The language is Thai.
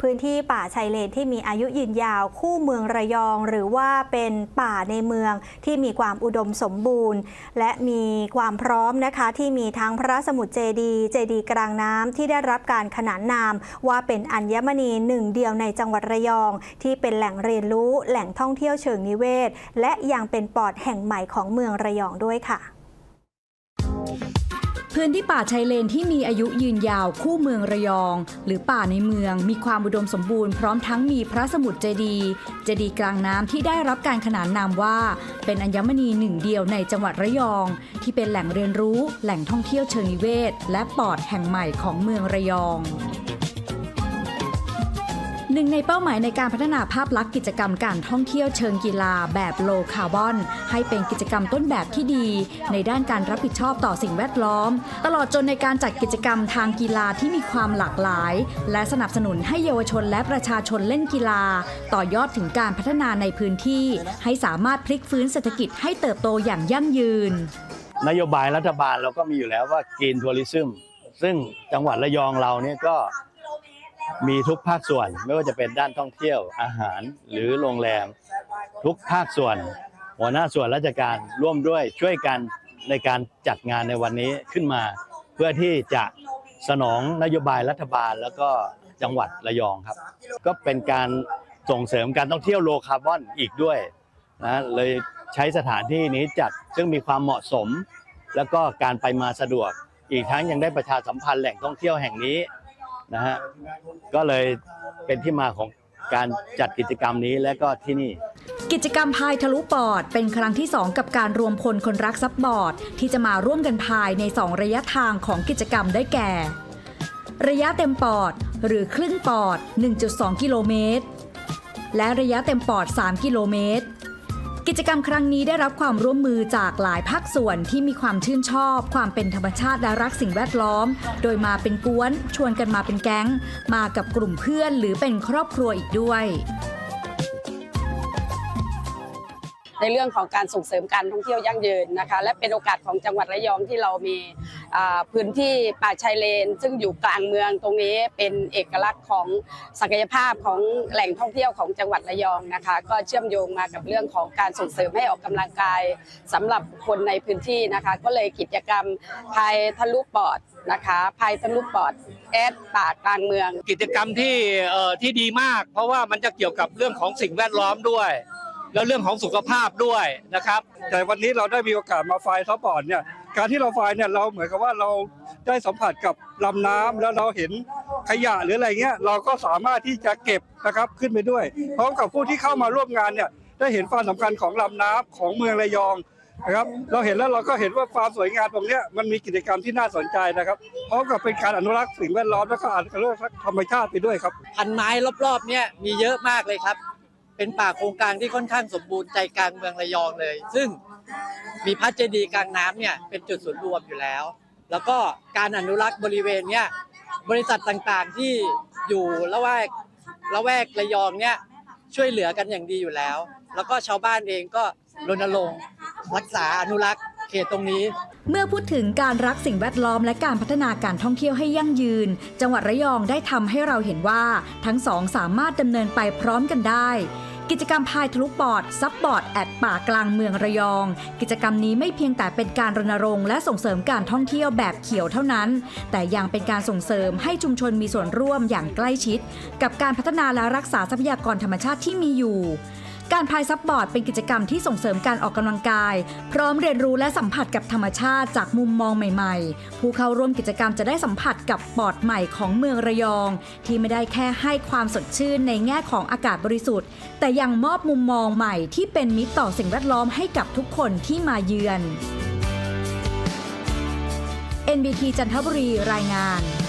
พื้นที่ป่าชายเลนที่มีอายุยืนยาวคู่เมืองระยอง หรือว่าเป็นป่าในเมืองที่มีความอุดมสมบูรณ์ และมีความพร้อมนะคะที่มีทั้งพระสมุทรเจดีย์เจดีย์กลางน้ำที่ได้รับการขนานนาม ว่าเป็นอัญมณีหนึ่งเดียวในจังหวัดระยอง ที่เป็นแหล่งเรียนรู้แหล่งท่องเที่ยวเชิงนิเวศ และยังเป็นปอดแห่งใหม่ของเมืองระยองด้วยค่ะ พื้นที่ป่าชายเลนที่มีอายุยืนยาวคู่เมืองระยอง หรือป่าในเมืองมีความอุดมสมบูรณ์พร้อมทั้งมีพระสมุทรเจดีย์เจดีย์กลางน้ำที่ได้รับการขนานนามว่า เป็นอัญมณีหนึ่งเดียวในจังหวัดระยอง ที่เป็นแหล่งเรียนรู้ แหล่งท่องเที่ยวเชิงนิเวศ และปอดแห่งใหม่ของเมืองระยอง หนึ่งในเป้าหมายในการพัฒนาภาพลักษณ์กิจกรรมการท่องเที่ยวเชิงกีฬาแบบโลคาร์บอน ให้เป็นกิจกรรมต้นแบบที่ดี ในด้านการรับผิดชอบต่อสิ่งแวดล้อม ตลอดจนในการจัดกิจกรรมทางกีฬาที่มีความหลากหลาย และสนับสนุนให้เยาวชนและประชาชนเล่นกีฬา ต่อยอดถึงการพัฒนาในพื้นที่ ให้สามารถพลิกฟื้นเศรษฐกิจให้เติบโตอย่างยั่งยืน นโยบายรัฐบาลเราก็มีอยู่แล้วว่ากินทัวริซึมซึ่งจังหวัดระยองเราเนี่ยก็ มีทุกภาคส่วนไม่ว่าจะเป็นด้านท่องเที่ยวอาหารหรือโรงแรม ทุกภาคส่วน หัวหน้าส่วนราชการร่วมด้วยช่วยกันในการจัดงานในวันนี้ขึ้นมา เพื่อที่จะสนองนโยบายรัฐบาลแล้วก็จังหวัดระยองครับ ก็เป็นการส่งเสริมการท่องเที่ยวโลคาร์บอนอีกด้วยนะเลยใช้สถานที่นี้จัดซึ่งมีความเหมาะสม แล้วก็การไปมาสะดวก อีกทั้งยังได้ประชาสัมพันธ์แหล่งท่องเที่ยวแห่งนี้ นะฮะก็เลยเป็นที่มาของการจัดกิจกรรมนี้และก็ที่นี่ กิจกรรมพายทะลุปอด เป็นครั้งที่ 2 กับการรวมพลคนรักซับบอร์ด ที่จะมาร่วมกันพายใน 2 ระยะทางของกิจกรรมได้แก่ ระยะเต็มปอด หรือครึ่งปอด 1.2 กิโลเมตร และระยะเต็มปอด 3 กิโลเมตร กิจกรรมครั้งนี้ได้รับความร่วมมือจากหลายภาคส่วนที่มีความชื่นชอบ ความเป็นธรรมชาติและรักสิ่งแวดล้อม โดยมาเป็นกวน ชวนกันมาเป็นแก๊ง มากับกลุ่มเพื่อนหรือเป็นครอบครัวอีกด้วย ในเรื่องของการส่งเสริมการท่องเที่ยวยั่งยืนนะคะ และเป็นโอกาสของจังหวัดระยองที่เรามีพื้นที่ป่าชายเลน ซึ่งอยู่กลางเมืองตรงนี้เป็นเอกลักษณ์ของศักยภาพของแหล่งท่องเที่ยวของจังหวัดระยองนะคะ ก็เชื่อมโยงมากับเรื่องของการส่งเสริมให้ออกกำลังกายสำหรับคนในพื้นที่นะคะ ก็เลยกิจกรรมพายทะลุปอดนะคะพายทะลุปอดแอดป่ากลางเมือง กิจกรรมที่ที่ดีมาก เพราะว่ามันจะเกี่ยวกับเรื่องของสิ่งแวดล้อมด้วย แล้วเรื่องของสุขภาพด้วยนะครับ แต่วันนี้เราได้มีโอกาสมาไฟล์ซัพพอร์ตเนี่ยการที่เราไฟล์เนี่ยเราเหมือนกับว่าเราได้สัมผัสกับลำน้ำแล้วเราเห็นขยะหรืออะไรเงี้ยเราก็สามารถที่จะเก็บนะครับขึ้นไปด้วยพร้อมกับผู้ที่เข้ามาร่วมงานเนี่ยได้เห็นความสำคัญของลำน้ำของเมืองระยองนะครับเราเห็นแล้วเราก็เห็นว่าความสวยงามตรงเนี้ยมันมีกิจกรรมที่น่าสนใจนะครับพร้อมกับเป็นการอนุรักษ์สิ่งแวดล้อมและก็อนุรักษ์ธรรมชาติไปด้วยครับพันไม้รอบๆเนี่ยมีเยอะมากเลยครับ เป็นป่าโครงการที่ค่อนข้างสมบูรณ์ใจกลางเมืองระยองเลย ซึ่งมีพระเจดีย์กลางน้ำเนี่ยเป็นจุดศูนย์รวมอยู่แล้ว แล้วก็การอนุรักษ์บริเวณเนี่ยบริษัทต่างๆที่อยู่ละแวกละแวกระยองเนี่ยช่วยเหลือกันอย่างดีอยู่แล้ว แล้วก็ชาวบ้านเองก็รณรงค์รักษาอนุรักษ์เขตตรงนี้ เมื่อพูดถึงการรักสิ่งแวดล้อมและการพัฒนาการท่องเที่ยวให้ยั่งยืน จังหวัดระยองได้ทำให้เราเห็นว่าทั้งสองสามารถดำเนินไปพร้อมกันได้กิจกรรมพายทะลุปอดซับบอร์ดแอดป่ากลางเมืองระยอง กิจกรรมนี้ไม่เพียงแต่เป็นการรณรงค์และส่งเสริมการท่องเที่ยวแบบเขียวเท่านั้น แต่ยังเป็นการส่งเสริมให้ชุมชนมีส่วนร่วมอย่างใกล้ชิด กับการพัฒนาและรักษาทรัพยากรธรรมชาติที่มีอยู่ การพายซับบอร์ดเป็นกิจกรรมที่ส่งเสริมการออกกำลังกาย พร้อมเรียนรู้และสัมผัสกับธรรมชาติจากมุมมองใหม่ๆ ผู้เข้าร่วมกิจกรรมจะได้สัมผัสกับปอดใหม่ของเมืองระยอง ที่ไม่ได้แค่ให้ความสดชื่นในแง่ของอากาศบริสุทธิ์ แต่ยังมอบมุมมองใหม่ที่เป็นมิตรต่อสิ่งแวดล้อมให้กับทุกคนที่มาเยือน NBT จันทบุรีรายงาน